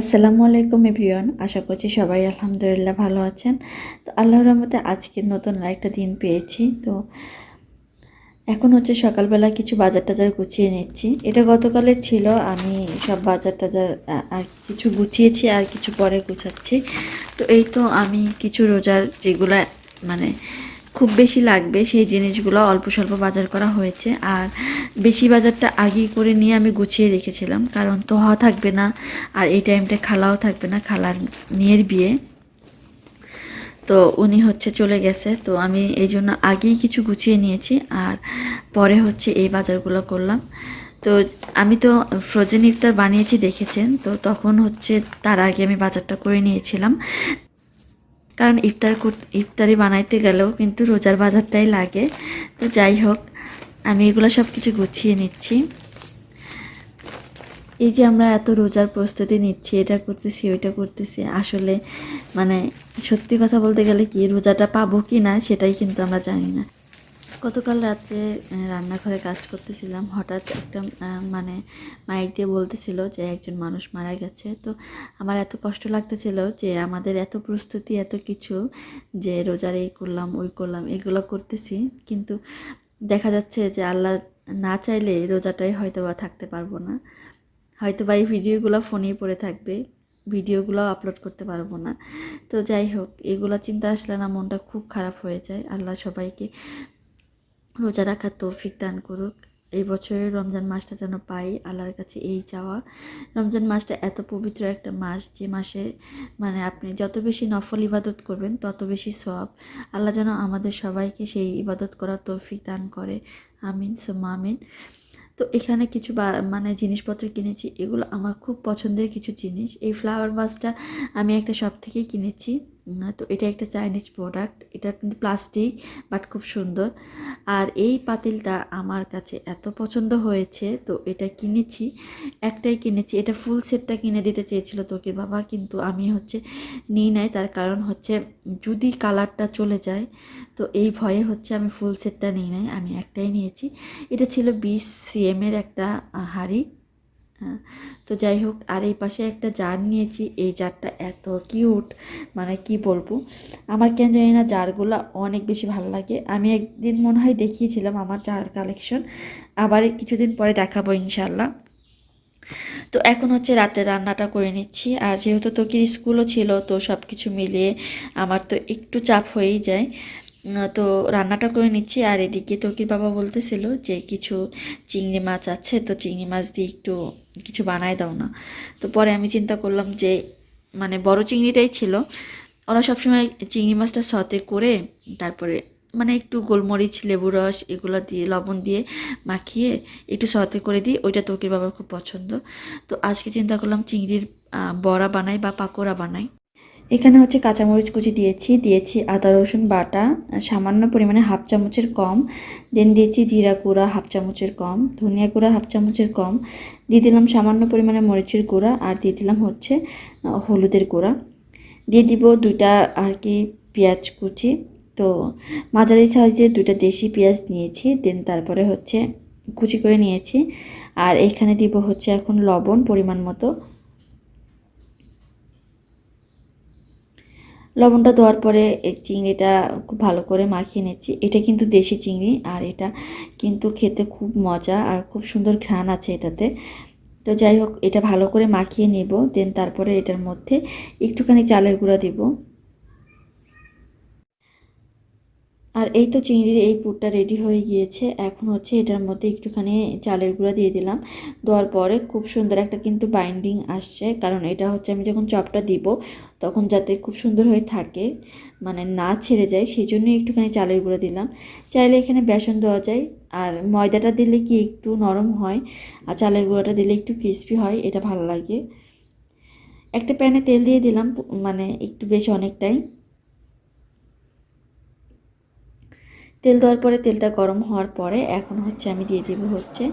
আসসালামু আলাইকুম এভরিওয়ান, আশা করছি সবাই আলহামদুলিল্লাহ ভালো আছেন। তো আল্লাহর রহমতে আজকে নতুন আরেকটা দিন পেয়েছি। তো এখন হচ্ছে সকালবেলা কিছু বাজার টাজার গুছিয়ে নিচ্ছি। এটা গতকালের ছিল, আমি সব বাজার টাজার আর কিছু গুছিয়েছি আর কিছু পরে গুছাচ্ছি। তো এই তো আমি কিছু রোজার যেগুলো মানে খুব বেশি লাগবে সেই জিনিসগুলো অল্প স্বল্প বাজার করা হয়েছে। আর বেশি বাজারটা আগেই করে নিয়ে আমি গুছিয়ে রেখেছিলাম। কারণ তোহা থাকবে না আর এই টাইমটা খালাও থাকবে না, খালার মেয়ের বিয়ে। তো উনি হচ্ছে চলে গেছে। তো আমি এই জন্য আগেই কিছু গুছিয়ে নিয়েছি আর পরে হচ্ছে এই বাজারগুলো করলাম। তো আমি তো ফ্রোজেন ইফতার বানিয়েছি দেখেছেন। তো তখন হচ্ছে তার আগে আমি বাজারটা করে নিয়েছিলাম। কারণ ইফতার ইফতারি বানাইতে গেলেও কিন্তু রোজার বাজারটাই লাগে। তো যাই হোক, আমি এগুলো সব কিছু গুছিয়ে নিচ্ছি। এই যে আমরা এত রোজার প্রস্তুতি নিচ্ছি, এটা করতেছি, ওইটা করতেছি, আসলে মানে সত্যি কথা বলতে গেলে কি রোজাটা পাবো কি না সেটাই কিন্তু আমরা জানি না। গতকাল রাত্রে রান্নাঘরে কাজ করতেছিলাম। হঠাৎ একটা মানে মাইক দিয়ে বলতেছিল যে একজন মানুষ মারা গেছে। তো আমার এত কষ্ট লাগতেছিল যে আমাদের এত প্রস্তুতি, এত কিছু যে রোজার এই করলাম, ওই করলাম, এগুলো করতেছি। কিন্তু দেখা যাচ্ছে যে আল্লাহ না চাইলে রোজাটাই হয়তো বা থাকতে পারব না। হয়তো বা এই ভিডিওগুলো ফোনেই পড়ে থাকবে, ভিডিওগুলো আপলোড করতে পারব না। তো যাই হোক, এগুলো চিন্তা আসলে না, মনটা খুব খারাপ হয়ে যায়। আল্লাহ সবাইকে রোজা রাখার তৌফিক দান করুক। এই বছরের রমজান মাসটা যেন পাই আল্লাহর কাছে এই চাওয়া। রমজান মাসটা এত পবিত্র একটা মাস, যে মাসে মানে আপনি যত বেশি নফল ইবাদত করবেন, তত বেশি সব আল্লাহ যেন আমাদের সবাইকে সেই ইবাদত করার তৌফিক দান করে। আমিন সোমা আমিন। তো এখানে কিছু মানে জিনিসপত্র কিনেছি, এগুলো আমার খুব পছন্দের কিছু জিনিস। এই ফ্লাওয়ার ভাসটা আমি একটা শপ থেকেই কিনেছি। তো এটা একটা চাইনিজ প্রোডাক্ট এটা কিন্তু প্লাস্টিক বাট খুব সুন্দর। আর এই পাতিলটা আমার কাছে এত পছন্দ হয়েছে, তো এটা কিনেছি, একটাই কিনেছি। এটা ফুল সেটটা কিনে দিতে চেয়েছিল তোকির বাবা, কিন্তু আমি হচ্ছে নিই নাই। তার কারণ হচ্ছে যদি কালারটা চলে যায়, তো এই ভয়ে হচ্ছে আমি ফুল সেটটা নিই নাই। আমি একটাই নিয়েছি। এটা ছিল বিশ সিএমের একটা হাঁড়ি। হ্যাঁ, তো যাই হোক আর এই পাশে একটা জার নিয়েছি। এই জারটা এত কিউট মানে কি বলব? আমার কেন জানি না জারগুলো অনেক বেশি ভালো লাগে। আমি একদিন মনে হয় দেখিয়েছিলাম আমার জার কালেকশন আবার কিছুদিন পরে দেখাবো ইনশাল্লাহ তো এখন হচ্ছে রাতে রান্নাটা করে নিচ্ছি। আর যেহেতু তোকির স্কুলও ছিল তো সব কিছু মিলিয়ে আমার তো একটু চাপ হয়েই যায়। তো রান্নাটা করে নিচ্ছি। আর এদিকে তোকির বাবা বলতেছিল যে, কিছু চিংড়ি মাছ আছে, তো চিংড়ি মাছ দিয়ে একটু কিছু বানায় দাও না। তো পরে আমি চিন্তা করলাম যে মানে বড় চিংড়িটাই ছিল। ওরা সবসময় চিংড়ি মাছটা সতে করে, তারপরে মানে একটু গোলমরিচ, লেবু রস এগুলো দিয়ে, লবণ দিয়ে মাখিয়ে একটু সতে করে দিই। ওইটা তোকির বাবার খুব পছন্দ। তো আজকে চিন্তা করলাম চিংড়ির বড়া বানাই বা পাকোড়া বানাই। এখানে হচ্ছে কাঁচামরিচ কুচি দিয়েছি দিয়েছি আদা, রসুন বাটা, সামান্য পরিমাণে হাফ চামচের কম দেন দিয়েছি জিরা গুঁড়া হাফ চামচের কম, ধনিয়া গুঁড়া হাফ চামচের কম, দিয়ে দিলাম সামান্য পরিমাণে মরিচের গুঁড়া আর দিয়ে দিলাম হচ্ছে হলুদের গুঁড়া। দিয়ে দিব দুইটা আর কি পেঁয়াজ কুচি। তো মাঝারি সাইজের দুইটা দেশি পেঁয়াজ নিয়েছি দেন তারপরে হচ্ছে কুচি করে নিয়েছি। আর এখানে দিব হচ্ছে এখন লবণ পরিমাণ মতো। লবণটা দেওয়ার পরে এই চিংড়িটা খুব ভালো করে মাখিয়ে নিচ্ছি। এটা কিন্তু দেশি চিংড়ি আর এটা কিন্তু খেতে খুব মজা আর খুব সুন্দর ঘ্রাণ আছে এটাতে। তো যাই হোক, এটা ভালো করে মাখিয়ে নেব, দেন তারপরে এটার মধ্যে একটুখানি চালের গুঁড়া দিব। আর এই তো চিংড়ির এই পুরটা রেডি হয়ে গিয়েছে। এখন হচ্ছে এটার মধ্যে একটুখানি চালের গুঁড়া দিয়ে দিলাম। দেওয়ার পরে খুব সুন্দর একটা কিন্তু বাইন্ডিং আসছে। কারণ এটা হচ্ছে আমি যখন চপটা দিব, তখন যাতে খুব সুন্দর হয়ে থাকে মানে না ছেড়ে যায়, সেই জন্য একটুখানি চালের গুঁড়া দিলাম। চাইলে এখানে বেসন দেওয়া যায়। আর ময়দাটা দিলে কি একটু নরম হয়, আর চালের গুঁড়াটা দিলে একটু ক্রিস্পি হয়, এটা ভালো লাগে। একটা প্যানে তেল দিয়ে দিলাম মানে একটু বেশ অনেকটাই। তেল দেওয়ার পরে তেলটা গরম হওয়ার পরে এখন হচ্ছে আমি দিয়ে দিব হচ্ছে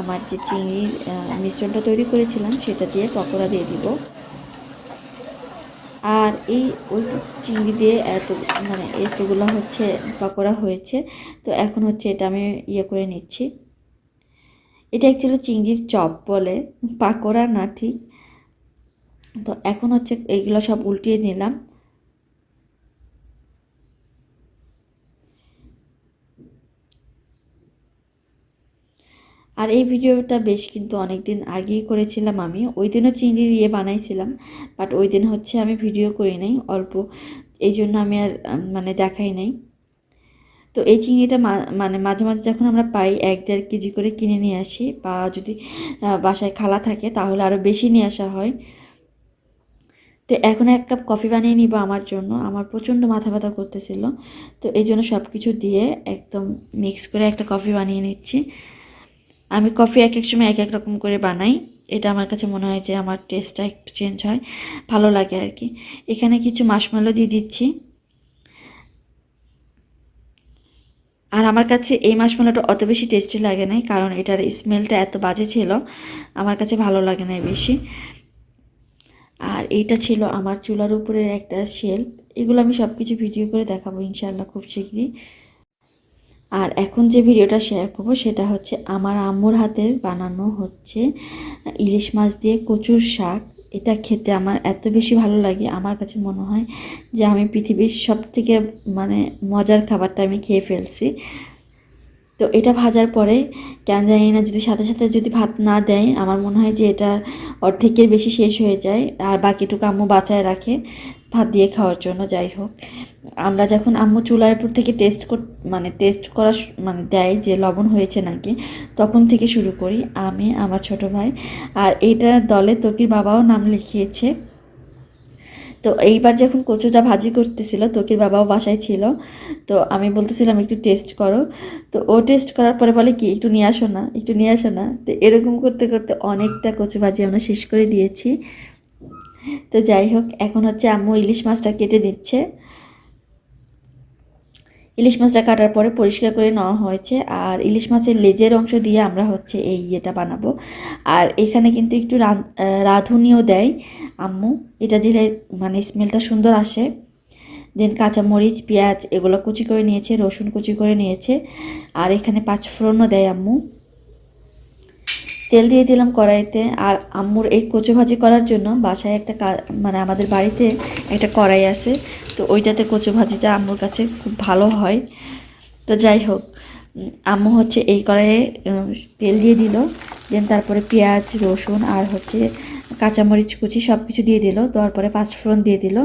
আমার যে চিংড়ির মিশ্রণটা তৈরি করেছিলাম সেটা দিয়ে পকোড়া দিয়ে দিব। আর এই ওই চিংড়ি দিয়ে এত মানে এতগুলো হচ্ছে পকোড়া হয়েছে, তো এখন হচ্ছে এটা আমি ইয়ে করে নিচ্ছি। এটা অ্যাকচুয়ালি চিংড়ির চপ বলে, পাকোড়া না ঠিক। তো এখন হচ্ছে এইগুলো সব উল্টিয়ে নিলাম। আর এই ভিডিওটা বেশ কিন্তু অনেক দিন আগেই করেছিলাম আমি। ওই দিনও চিংড়ির ইয়ে বানাইছিলাম বাট ওই দিন হচ্ছে আমি ভিডিও করি নাই, অল্প। এই জন্য আমি আর মানে দেখাই নাই। তো এই চিংড়িটা মানে মাঝে মাঝে যখন আমরা পাই, এক দেড় কেজি করে কিনে নিয়ে আসি বা যদি বাসায় খালা থাকে, তাহলে আরও বেশি নিয়ে আসা হয়। তো এখন এক কাপ কফি বানিয়ে নিব আমার জন্য। আমার প্রচণ্ড মাথা ব্যথা করতেছিল। তো এই জন্য সব কিছু দিয়ে একদম মিক্স করে একটা কফি বানিয়ে নিচ্ছি। আমি কফি এক এক সময় এক এক রকম করে বানাই। এটা আমার কাছে মনে হয় যে আমার টেস্টটা একটু চেঞ্জ হয়, ভালো লাগে আর কি। এখানে কিছু মাশমেলো দিয়ে দিচ্ছি। আর আমার কাছে এই মাশমেলোটা অত বেশি টেস্টি লাগে নাই, কারণ এটার স্মেলটা এত বাজে ছিল, আমার কাছে ভালো লাগে না বেশি। আর এইটা ছিল আমার চুলার উপরের একটা শেল্ফ এগুলো আমি সব কিছু ভিডিও করে দেখাবো ইনশাআল্লাহ খুব শীঘ্রই আর এখন যে ভিডিওটা শেয়ার করব সেটা হচ্ছে আমার আম্মুর হাতের বানানো হচ্ছে, ইলিশ মাছ দিয়ে কচুর শাক। এটা খেতে আমার এত বেশি ভালো লাগে, আমার কাছে মনে হয় যে আমি পৃথিবীর সব থেকে মানে মজার খাবারটা আমি খেয়ে ফেলছি। তো এটা ভাজার পরে কেন জানি না যদি সাথে সাথে যদি ভাত না দেয়, আমার মনে হয় যে এটা অর্ধেকের বেশি শেষ হয়ে যায়, আর বাকিটুকু আম্মু বাঁচায় রাখে। ভাত দিয়ে খাওয়ার জন্য, যাই হোক। আমরা যখন আম্মু চুলার উপর থেকে টেস্ট কর মানে টেস্ট করা মানে দেয় যে লবণ হয়েছে নাকি, তখন থেকে শুরু করি আমি, আমার ছোট ভাই। আর এইটার দলে তোকির বাবাও নাম লিখিয়েছে। তো এইবার যখন কচুটা ভাজি করতেছিল, তোকির বাবাও বাসায় ছিল। তো আমি বলতেছিলাম, একটু টেস্ট করো। তো ও টেস্ট করার পরে বলে, কি, একটু নিয়ে আসো না, একটু নিয়ে আসো না? তো এরকম করতে করতে অনেকটা কচু ভাজি আমরা শেষ করে দিয়েছি। তো যাই হোক, এখন হচ্ছে আম্মু ইলিশ মাছটা কেটে দিচ্ছে। ইলিশ মাছটা কাটার পরে পরিষ্কার করে নেওয়া হয়েছে, আর ইলিশ মাছের লেজের অংশ দিয়ে আমরা হচ্ছে এই ইয়েটা বানাবো। আর এখানে কিন্তু একটু রাঁধ- রাঁধুনিও দেয় আম্মু। এটা দিলে মানে স্মেলটা সুন্দর আসে। দেন কাঁচামরিচ, পেঁয়াজ, এগুলো কুচি করে নিয়েছে, রসুন কুচি করে নিয়েছে, আর এখানে পাঁচ ফোড়নও দেয় আম্মু। তেল দিয়ে দিলাম কড়াইতে। আর আম্মুর এই কচু ভাজি করার জন্য বাসায় একটা মানে আমাদের বাড়িতে একটা কড়াই আছে। তো ওইটাতে কচু ভাজিটা আম্মুর কাছে খুব ভালো হয়। তো যাই হোক আম্মু হচ্ছে এই কড়াইয়ে তেল দিয়ে দিল। দেন তারপরে পেঁয়াজ, রসুন আর হচ্ছে কাঁচামরিচ কুচি সব কিছু দিয়ে দিল। দেওয়ার পরে পাঁচফোড়ন দিয়ে দিল।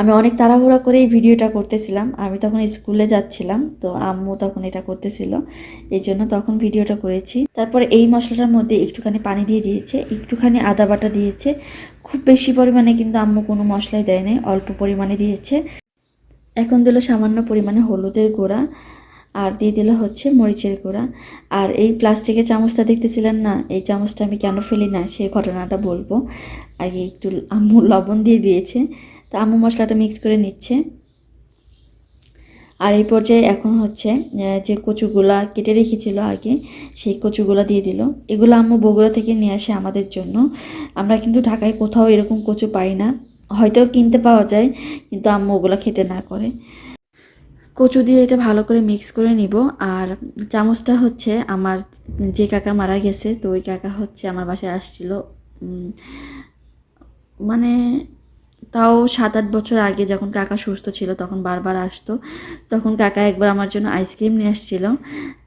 আমি অনেক তাড়াহুড়া করে এই ভিডিওটা করতেছিলাম। আমি তখন স্কুলে যাচ্ছিলাম, তো আম্মু তখন এটা করতেছিল। এই জন্য তখন ভিডিওটা করেছি। তারপরে এই মশলাটার মধ্যে একটুখানি পানি দিয়ে দিয়েছে, একটুখানি আদা বাটা দিয়েছে। খুব বেশি পরিমাণে কিন্তু আম্মু কোনো মশলাই দেয় নাই, অল্প পরিমাণে দিয়েছে। এখন দিল সামান্য পরিমাণে হলুদের গুঁড়া আর দিয়ে দিল হচ্ছে মরিচের গুঁড়া। আর এই প্লাস্টিকের চামচটা দেখতেছিলেন না, এই চামচটা আমি কেন ফেলি না সেই ঘটনাটা বলব। আগে একটু আম্মু লবণ দিয়ে দিয়েছে। তো আম্মু মশলাটা মিক্স করে নিচ্ছে। আর এই পর্যায়ে এখন হচ্ছে যে কচুগুলা কেটে রেখেছিল আগে, সেই কচুগুলা দিয়ে দিল। এগুলো আম্মু বগুড়া থেকে নিয়ে আসে আমাদের জন্য। আমরা কিন্তু ঢাকায় কোথাও এরকম কচু পাই না। হয়তো কিনতে পাওয়া যায়, কিন্তু আম্মু ওগুলো খেতে না করে। কচু দিয়ে এটা ভালো করে মিক্স করে নিব। আর চামচটা হচ্ছে আমার যে কাকা মারা গেছে, তো ওই কাকা হচ্ছে আমার বাসায় আসছিল। মানে তাও সাত আট বছর আগে যখন কাকা সুস্থ ছিল, তখন বারবার আসতো। তখন কাকা একবার আমার জন্য আইসক্রিম নিয়ে আসছিল।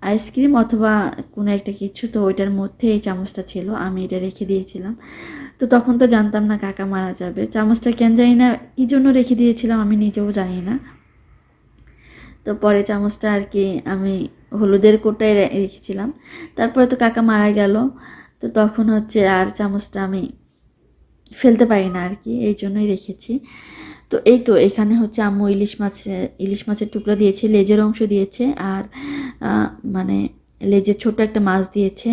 আইসক্রিম অথবা কোনো একটা কিছু, তো ওইটার মধ্যে এই চামচটা ছিল, আমি এটা রেখে দিয়েছিলাম। তো তখন তো জানতাম না কাকা মারা যাবে। চামচটা কেন জানি না, কী জন্য রেখে দিয়েছিলাম আমি নিজেও জানি না। তো পরে চামচটা আর কি আমি হলুদের কোটায় রেখেছিলাম। তারপরে তো কাকা মারা গেল। তো তখন হচ্ছে আর চামচটা আমি ফেলতে পারি না আর কি এই জন্যই রেখেছি। তো এই তো, এখানে হচ্ছে আম্মু ইলিশ মাছে, ইলিশ মাছের টুকরো দিয়েছে, লেজের অংশ দিয়েছে আর মানে লেজের ছোট একটা মাছ দিয়েছে।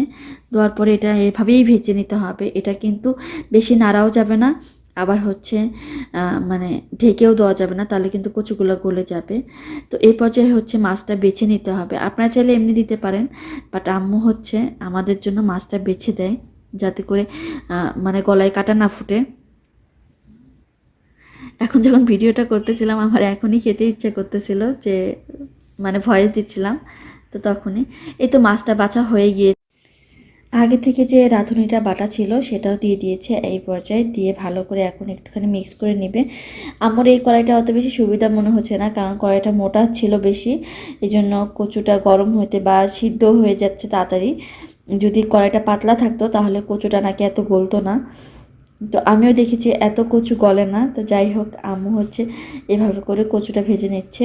দেওয়ার পরে এটা এভাবেই ভেজে নিতে হবে। এটা কিন্তু বেশি নাড়াও যাবে না, আবার হচ্ছে মানে ঢেকেও দেওয়া যাবে না, তাহলে কিন্তু কচুগুলো গলে যাবে। তো এই পর্যায়ে হচ্ছে মাছটা বেছে নিতে হবে। আপনারা চাইলে এমনি দিতে পারেন, বাট আম্মু হচ্ছে আমাদের জন্য মাছটা বেছে দেয়। যাতে করে মানে গলায় কাটা না ফুটে। এখন যখন ভিডিওটা করতেছিলাম, আমার এখনই খেতে ইচ্ছে করতেছিল যে মানে ভয়েস দিচ্ছিলাম, তো তখনই। এই তো মাছটা বাছা হয়ে গিয়ে আগে থেকে যে রাঁধুনিটা বাটা ছিল, সেটাও দিয়ে দিয়েছে এই পর্যায়ে। দিয়ে ভালো করে এখন একটুখানি মিক্স করে নেবে। আমার এই কড়াইটা অত বেশি সুবিধা মনে হচ্ছে না, কারণ কড়াইটা মোটা ছিল বেশি। এই জন্য কচুটা গরম হতে বা সিদ্ধ হয়ে যাচ্ছে তাড়াতাড়ি। যদি কড়াইটা পাতলা থাকতো, তাহলে কচুটা নাকি এত গলতো না। তো আমিও দেখেছি এত কচু গলে না। তো যাই হোক, আম্মু হচ্ছে এভাবে করে কচুটা ভেজে নিচ্ছে।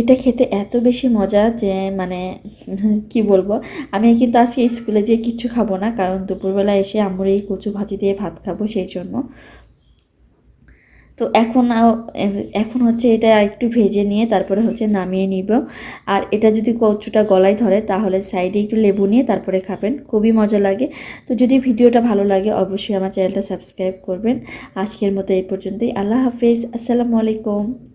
এটা খেতে এত বেশি মজা যে মানে কি বলব? আমি কিন্তু আজকে স্কুলে যেয়ে কিচ্ছু খাব না, কারণ দুপুরবেলা এসে আম্মুর এই কচু ভাজি দিয়ে ভাত খাব সেই জন্য। তো এখন এখন হচ্ছে এটা একটু ভেজে নিয়ে তারপরে হচ্ছে নামিয়ে নিব। আর এটা যদি কচুটা গলায় ধরে তাহলে সাইডে একটু লেবু নিয়ে তারপরে খাবেন, খুবই মজা লাগে। তো যদি ভিডিওটা ভালো লাগে অবশ্যই আমার চ্যানেলটা সাবস্ক্রাইব করবেন। আজকের মতো এই পর্যন্তই, আল্লাহ হাফেজ, আসসালামু আলাইকুম।